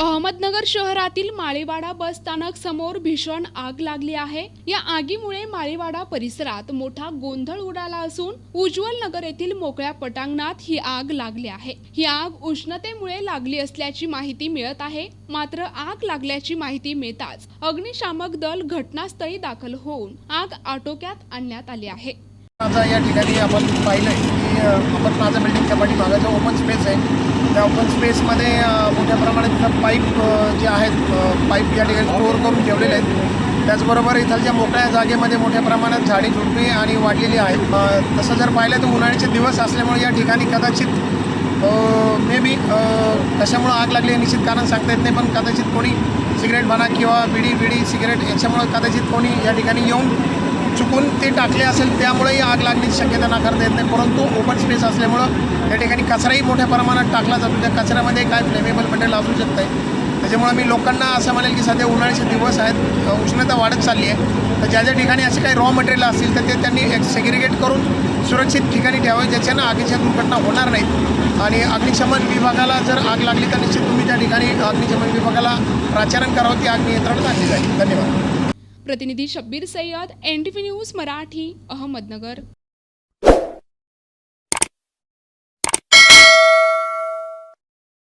अहमदनगर शहरातील माळेवाडा बस स्थानक समोर भीषण आग लागली आहे. या आगीमुळे माळेवाडा परिसरात मोठा गोंधळ उडाला असून उज्ज्वल नगर येथील मोकळ्या पटांगणात ही आग लागली आहे. ही आग उष्णतेमुळे लागली असल्याची माहिती मिळत आहे. मात्र आग लागल्याची माहिती मिळताच अग्निशामक दल घटनास्थळी दाखल होऊन आग आटोक्यात आणण्यात आली आहे. आता या ठिकाणी आपण पाहिलंय आपण माझा बिल्डिंगच्या पाठीमागं जो ओपन स्पेस आहे. त्या ओपन स्पेसमध्ये मोठ्या प्रमाणात तिथं पाईप जे आहेत पाईप या ठिकाणी स्टोअर करून ठेवलेले आहेत. त्याचबरोबर इथलच्या मोकळ्या जागेमध्ये मोठ्या प्रमाणात झाडी झुडपी आणि वाढलेली आहेत तसं जर पाहिलं तर उन्हाळ्याचे दिवस असल्यामुळे या ठिकाणी कदाचित मे बी कशामुळं आग लागली निश्चित कारण सांगता येत नाही पण कदाचित कोणी सिगरेट म्हणा किंवा बिडी बिडी सिगरेट याच्यामुळं कदाचित कोणी या ठिकाणी येऊन चुकून ते टाकले असेल त्यामुळेही आग लागण्याची शक्यता नाकारता येत नाही. परंतु ओपन स्पेस असल्यामुळं त्या ठिकाणी कचराही मोठ्या प्रमाणात टाकला जातो. त्या कचऱ्यामध्ये काय फ्लेमेबल मटेरियल असू शकतं आहे त्याच्यामुळे मी लोकांना असं म्हणेल की सध्या उन्हाळ्याचे दिवस आहेत. उष्णता वाढत चालली आहे. तर ज्या ज्या ठिकाणी असे काही रॉ मटेरियल असतील तर ते त्यांनी एक सेग्रिगेट करून सुरक्षित ठिकाणी ठेवावे. ज्याच्यानं आगीच्या दुर्घटना होणार नाहीत. आणि अग्निशमन विभागाला जर आग लागली तर निश्चित तुम्ही त्या ठिकाणी अग्निशमन विभागाला प्राचारण करावं. ती आग नियंत्रणात आणली जाईल. धन्यवाद. प्रतिनिधी Shabbir Sayyed N T V news Marathi Ahmednagar.